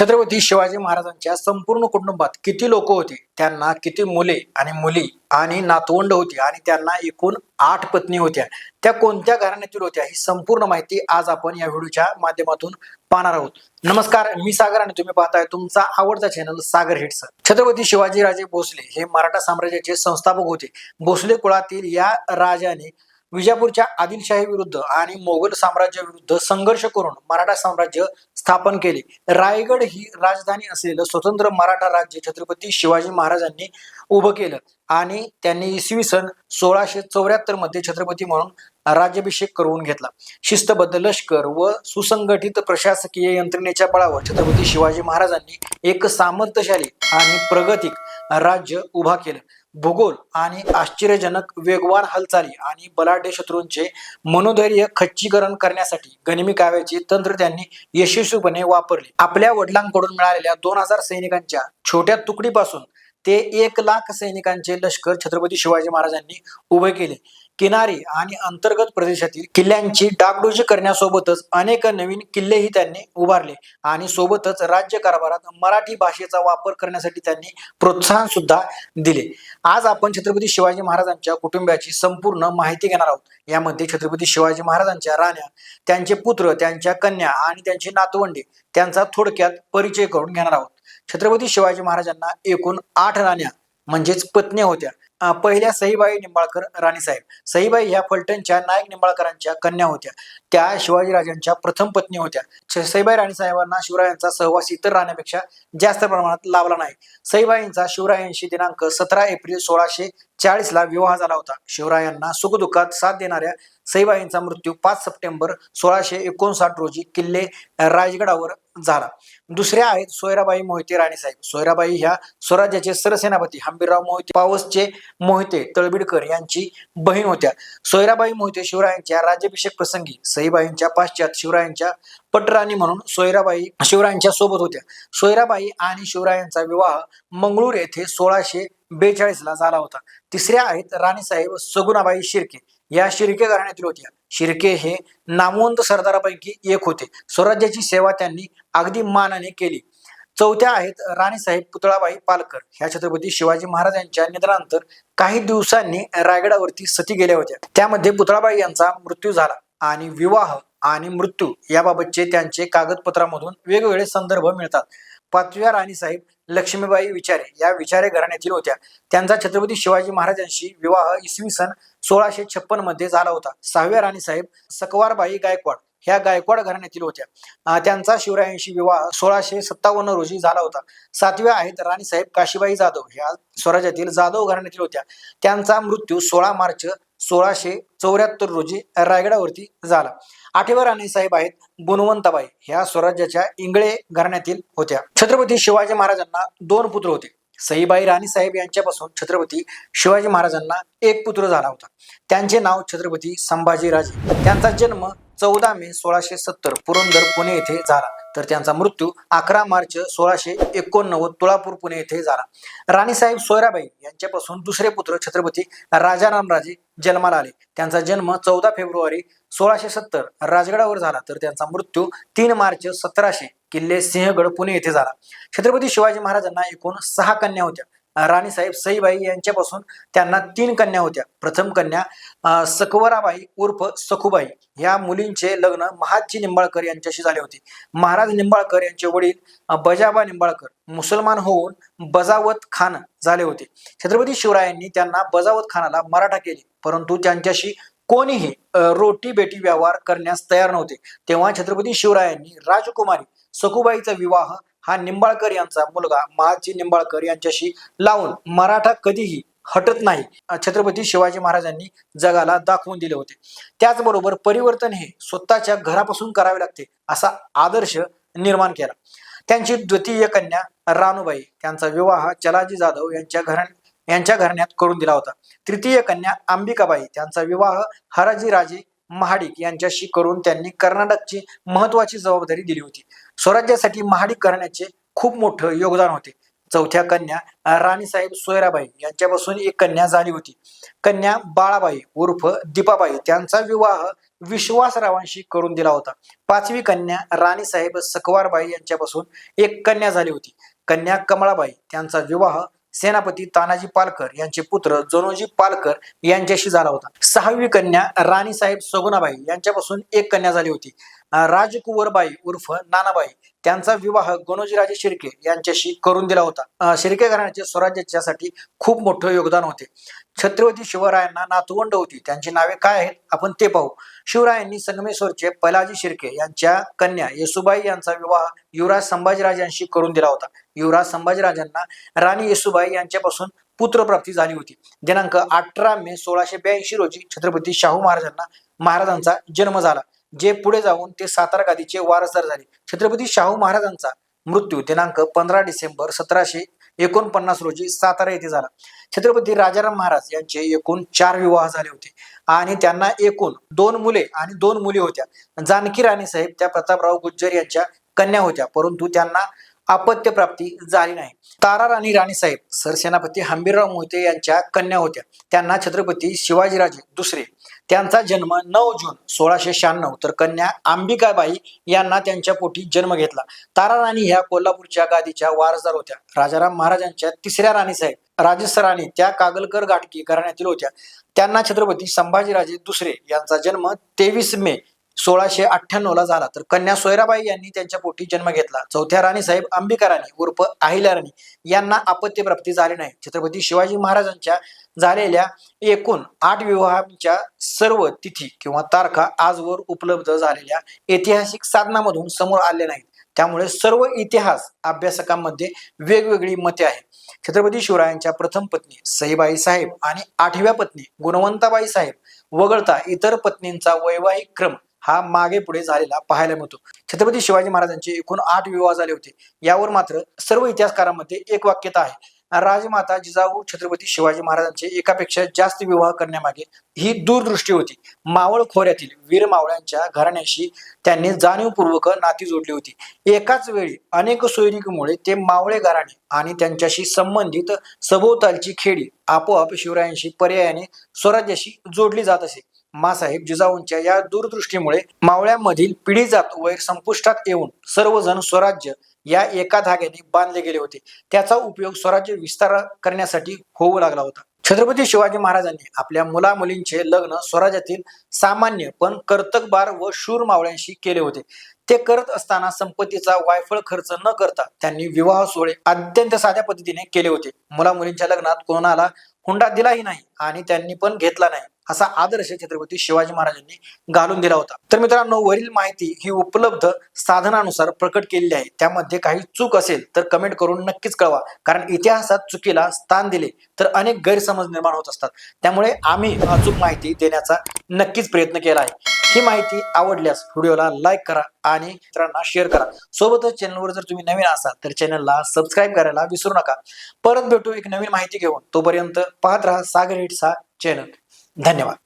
छत्रपती शिवाजी महाराजांच्या संपूर्ण कुटुंबात किती लोक होते? त्यांना किती मुले आणि मुली आणि नातवंड होती आणि त्यांना एकूण आठ पत्नी होत्या. त्या कोणत्या घराण्यातील होत्या ही संपूर्ण माहिती आज आपण या व्हिडिओच्या माध्यमातून पाहणार आहोत. नमस्कार मी सागर आणि तुम्ही पाहताय तुमचा आवडता चॅनल सागर हिट्स छत्रपती शिवाजीराजे भोसले हे मराठा साम्राज्याचे संस्थापक होते. भोसले कुळातील या राजाने विजापूरच्या आदिलशाही विरुद्ध आणि मोगल साम्राज्या विरुद्ध संघर्ष करून मराठा साम्राज्य स्थापन केले. रायगड ही राजधानी असलेलं स्वतंत्र मराठा राज्य छत्रपती शिवाजी महाराजांनी उभं केलं आणि त्यांनी इसवी सन सोळाशे चौऱ्याहत्तरमध्ये छत्रपती म्हणून राज्याभिषेक करून घेतला. शिस्तबद्ध लष्कर व सुसंघटित प्रशासकीय यंत्रणेच्या बळावर छत्रपती शिवाजी महाराजांनी एक सामर्थ्यशाली आणि प्रगतिक राज्य उभा केलं. भूगोल आणि आश्चर्यजनक वेगवान हालचाली आणि बलाढ्य शत्रूंचे मनोधैर्य खच्चीकरण करण्यासाठी गनिमी काव्याचे तंत्र त्यांनी यशस्वीपणे वापरले. आपल्या वडिलांकडून मिळालेल्या दोन हजार सैनिकांच्या छोट्या तुकडीपासून ते एक लाख सैनिकांचे लष्कर छत्रपती शिवाजी महाराजांनी उभे केले. किनारी आणि अंतर्गत प्रदेशातील किल्ल्यांची डागडुजी करण्यासोबतच अनेक नवीन किल्लेही त्यांनी उभारले आणि सोबतच राज्य कारभारात मराठी भाषेचा वापर करण्यासाठी त्यांनी प्रोत्साहन सुद्धा दिले. आज आपण छत्रपती शिवाजी महाराजांच्या कुटुंबाची संपूर्ण माहिती घेणार आहोत. यामध्ये छत्रपती शिवाजी महाराजांच्या राण्या त्यांचे पुत्र त्यांच्या कन्या आणि त्यांचे नातवंडे त्यांचा थोडक्यात परिचय करून घेणार आहोत. छत्रपती शिवाजी महाराजांना एकूण आठ राण्या म्हणजेच पत्नी होत्या. पहिल्या सहीबाई निंबाळकर राणीसाहेब सईबाई ह्या फलटणच्या नायक निंबाळकरांच्या कन्या होत्या. त्या शिवाजीराजांच्या प्रथम पत्नी होत्या. श- सईबाई राणीसाहेबांना शिवरायांचा सहवास इतर राण्यापेक्षा जास्त प्रमाणात लाभला नाही. सईबाईंचा शिवरायांशी दिनांक सतरा एप्रिल सोळाशे चाळीसला विवाह झाला होता. शिवरायांना सुखदुःखात साथ देणाऱ्या सईबाईंचा मृत्यू पाच सप्टेंबर सोळाशे एकोणसाठ रोजी किल्ले राजगडावर झाला. दुसऱ्या आहेत सोयराबाई मोहिते राणीसाहेब. सोयराबाई ह्या स्वराज्याचे सरसेनापती. हंबीरराव मोहिते पावसचे मोहिते तळबीडकर यांची बहीण होत्या. सोयराबाई मोहिते शिवरायांच्या राज्याभिषेक प्रसंगी सईबाईंच्या पाश्चात शिवरायांच्या पटराणी म्हणून सोयराबाई शिवरायांच्या सोबत होत्या. सोयराबाई आणि शिवरायांचा विवाह मंगळूर येथे सोळाशे बेचाळीस ला झाला होता. तिसऱ्या आहेत राणीसाहेब सगुणाबाई शिर्के. या शिर्के घराण्यातील होत्या. शिर्के हे नामवंत सरदारापैकी एक होते. स्वराज्याची सेवा त्यांनी अगदी मानाने केली. चौथ्या आहेत राणीसाहेब पुतळाबाई पालकर. ह्या छत्रपती शिवाजी महाराजांच्या निधनानंतर काही दिवसांनी रायगडावरती सती गेल्या होत्या. त्यामध्ये पुतळाबाई यांचा मृत्यू झाला आणि विवाह आणि मृत्यू याबाबतचे त्यांचे कागदपत्रामधून वेगवेगळे संदर्भ मिळतात. पाचव्या राणीसाहेब लक्ष्मीबाई विचारे या विचारे घराण्यातील होत्या. त्यांचा छत्रपती शिवाजी महाराजांशी विवाह इसवी सन सोळाशे छप्पनमध्ये झाला होता. सहाव्या राणीसाहेब सकवारबाई गायकवाड ह्या गायकवाड घराण्यातील होत्या. त्यांचा शिवरायांशी विवाह सोळाशे सत्तावन्न रोजी झाला होता. सातव्या आहेत राणीसाहेब काशीबाई जाधव ह्या स्वराज्यातील जाधव घराण्यातील होत्या. त्यांचा मृत्यू सोळा मार्च सोळाशे चौऱ्याहत्तर रोजी रायगडावरती झाला. आठव्या राणीसाहेब आहेत गुणवंताबाई. ह्या स्वराज्याच्या इंगळे घराण्यातील होत्या. छत्रपती शिवाजी महाराजांना दोन पुत्र होते. सईबाई राणीसाहेब यांच्यापासून छत्रपती शिवाजी महाराजांना एक पुत्र झाला होता. त्यांचे नाव छत्रपती संभाजीराजे. त्यांचा जन्म चौदा मे सोळाशे सत्तर पुरंदर पुणे येथे झाला. तर त्यांचा मृत्यू अकरा मार्च सोळाशे एकोणनव्वद तुळापूर पुणे येथे झाला. राणीसाहेब सोयराबाई यांच्यापासून दुसरे पुत्र छत्रपती राजारामराजे जन्माला आले. त्यांचा जन्म चौदा फेब्रुवारी सोळाशे सत्तर राजगडावर झाला. तर त्यांचा मृत्यू तीन मार्च सतराशे किल्ले सिंहगड पुणे येथे झाला. छत्रपती शिवाजी महाराजांना एकूण सहा कन्या होत्या. राणीसाहेब सईबाई यांच्यापासून त्यांना तीन कन्या होत्या. प्रथम कन्या सकवराबाई उर्फ सखुबाई. या मुलींचे लग्न महादजी निंबाळकर यांच्याशी झाले होते. महाराज निंबाळकर यांचे वडील बजाबा निंबाळकर मुसलमान होऊन बजावत खान झाले होते. छत्रपती शिवरायांनी त्यांना बजावत खानाला मराठा केली. परंतु त्यांच्याशी कोणीही रोटी बेटी व्यवहार करण्यास तयार नव्हते. तेव्हा छत्रपती शिवरायांनी राजकुमारी सखुबाईचा विवाह हा निंबाळकर यांचा मुलगा महाजी निंबाळकर यांच्याशी लावून मराठा कधीही हटत नाही. छत्रपती शिवाजी महाराजांनी जगाला दाखवून दिले होते. त्याचबरोबर परिवर्तन हे स्वतःच्या घरापासून करावे लागते असा आदर्श निर्माण केला. त्यांची द्वितीय कन्या रानूबाई त्यांचा विवाह चलाजी जाधव यांच्या घराण यांच्या घराण्यात करून दिला होता. तृतीय कन्या अंबिकाबाई त्यांचा विवाह हराजी राजे महाडिक यांच्याशी करून त्यांनी कर्नाटकची महत्वाची जबाबदारी दिली होती. स्वराज्यासाठी महाडिक करण्याचे खूप मोठं योगदान होते. चौथ्या कन्या राणीसाहेब सोयराबाई यांच्यापासून एक कन्या झाली होती. कन्या बाळाबाई उर्फ दीपाबाई त्यांचा विवाह विश्वासरावांशी करून दिला होता. पाचवी कन्या राणीसाहेब सकवारबाई यांच्यापासून एक कन्या झाली होती. कन्या कमळाबाई त्यांचा विवाह सेनापती तानाजी पालकर यांचे पुत्र जनोजी पालकर यांच्याशी झाला होता. सहावी कन्या राणीसाहेब सगुणाबाई यांच्यापासून एक कन्या झाली होती. राजकुवरबाई उर्फ नानाबाई त्यांचा विवाह गणोजीराजे शिर्के यांच्याशी करून दिला होता. शिर्के घराण्याचे स्वराज्याच्यासाठी खूप मोठं योगदान होते. छत्रपती शिवरायांना नातवंड होती. त्यांची नावे काय आहेत? आपण ते पाहू. शिवरायांनी संगमेश्वरचे पलाजी शिर्के यांच्या कन्या येसुबाई यांचा विवाह युवराज संभाजीराजांशी करून दिला होता. युवराज संभाजीराजांना राणी येसुबाई यांच्यापासून पुत्रप्राप्ती झाली होती. दिनांक अठरा मे सोळाशे ब्याऐंशी रोजी छत्रपती शाहू महाराजांना महाराजांचा जन्म झाला. जे पुढे जाऊन ते सातारा गादीचे वारसदार झाले. छत्रपती शाहू महाराजांचा मृत्यू दिनांक पंधरा डिसेंबर सतराशे एकोणपन्नास रोजी सातारा येथे झाला. छत्रपती राजाराम महाराज यांचे एकूण चार विवाह झाले होते. आणि त्यांना एकूण दोन मुले आणि दोन मुली होत्या. जानकी राणी साहेब त्या प्रतापराव गुज्जर यांच्या कन्या होत्या. परंतु त्यांना अपत्य प्राप्ती झाली नाही. तारा राणी राणीसाहेब सरसेनापती हंबीरराव मोहिते यांच्या कन्या होत्या. त्यांना छत्रपती शिवाजीराजे दुसरे त्यांचा जन्म नऊ जून सोळाशे शहाण्णव. तर कन्या अंबिकाबाई यांना त्यांच्या पोटी जन्म घेतला. तारा राणी ह्या कोल्हापूरच्या गादीच्या वारसदार होत्या. राजाराम महाराजांच्या तिसऱ्या राणीसाहेब राजेश्वर राणी त्या कागलकर घाटकी घराण्यातील होत्या. त्यांना छत्रपती संभाजीराजे दुसरे यांचा जन्म तेवीस मे सोळाशे अठ्ठ्याण्णवला झाला. तर कन्या सोयराबाई यांनी त्यांच्या पोटी जन्म घेतला. चौथ्या राणी साहेब अंबिका राणी उर्फ अहिल्या राणी यांना अपत्य प्राप्ती झाली नाही. छत्रपती शिवाजी महाराजांच्या झालेल्या एकूण आठ विवाहांच्या सर्व तिथी किंवा तारखा आजवर उपलब्ध झालेल्या ऐतिहासिक साधनामधून समोर आले नाहीत. त्यामुळे सर्व इतिहास अभ्यासकांमध्ये वेगवेगळी मते आहेत. छत्रपती शिवरायांच्या प्रथम पत्नी सईबाई साहेब आणि आठव्या पत्नी गुणवंताबाई साहेब वगळता इतर पत्नींचा वैवाहिक क्रम हा मागे पुढे झालेला पाहायला मिळतो. छत्रपती शिवाजी महाराजांचे एकूण आठ विवाह झाले होते. यावर मात्र सर्व इतिहासकारांमध्ये एक वाक्यता आहे. राजमाता जिजाऊ छत्रपती शिवाजी महाराजांचे एकापेक्षा जास्त विवाह करण्यामागे ही दूरदृष्टी होती. मावळ खोऱ्यातील वीर मावळ्यांच्या घराण्याशी त्यांनी जाणीवपूर्वक नाती जोडली होती. एकाच वेळी अनेक सोयरिकीमुळे ते मावळे घराणे आणि त्यांच्याशी संबंधित सभोवतालची खेडी आपोआप शिवरायांशी पर्यायाने स्वराज्याशी जोडली जात असे. मासाहेब जिजाऊंच्या या दूरदृष्टीमुळे मावळ्यांमधील पिढी जात वैर संपुष्टात येऊन सर्वजण स्वराज्य या एका धाग्याने बांधले गेले होते. त्याचा उपयोग स्वराज्य विस्तार करण्यासाठी होऊ लागला होता. छत्रपती शिवाजी महाराजांनी आपल्या मुला मुलींचे लग्न स्वराज्यातील सामान्य पण कर्तकबार व शूर मावळ्यांशी केले होते. ते करत असताना संपत्तीचा वायफळ खर्च न करता त्यांनी विवाह सोहळे अत्यंत साध्या पद्धतीने केले होते. मुला मुलींच्या लग्नात कोणाला हुंडा दिलाही नाही आणि त्यांनी पण घेतला नाही. असा आदर्श छत्रपती शिवाजी महाराजांनी घालून दिला होता. तर मित्रांनो वरील माहिती ही उपलब्ध साधनानुसार प्रकट केलेली आहे. त्यामध्ये काही चूक असेल तर कमेंट करून नक्कीच कळवा. कारण इतिहासात चुकीला स्थान दिले तर अनेक गैरसमज निर्माण होत असतात. त्यामुळे आम्ही अचूक माहिती देण्याचा नक्कीच प्रयत्न केला आहे. ही माहिती आवडल्यास व्हिडिओला लाईक करा आणि मित्रांना शेअर करा. सोबतच चॅनलवर जर तुम्ही नवीन असाल तर चॅनलला सबस्क्राईब करायला विसरू नका. परत भेटू एक नवीन माहिती घेऊन. तोपर्यंत पाहत राहा सागर हिट्स हा चॅनल धन्यवाद.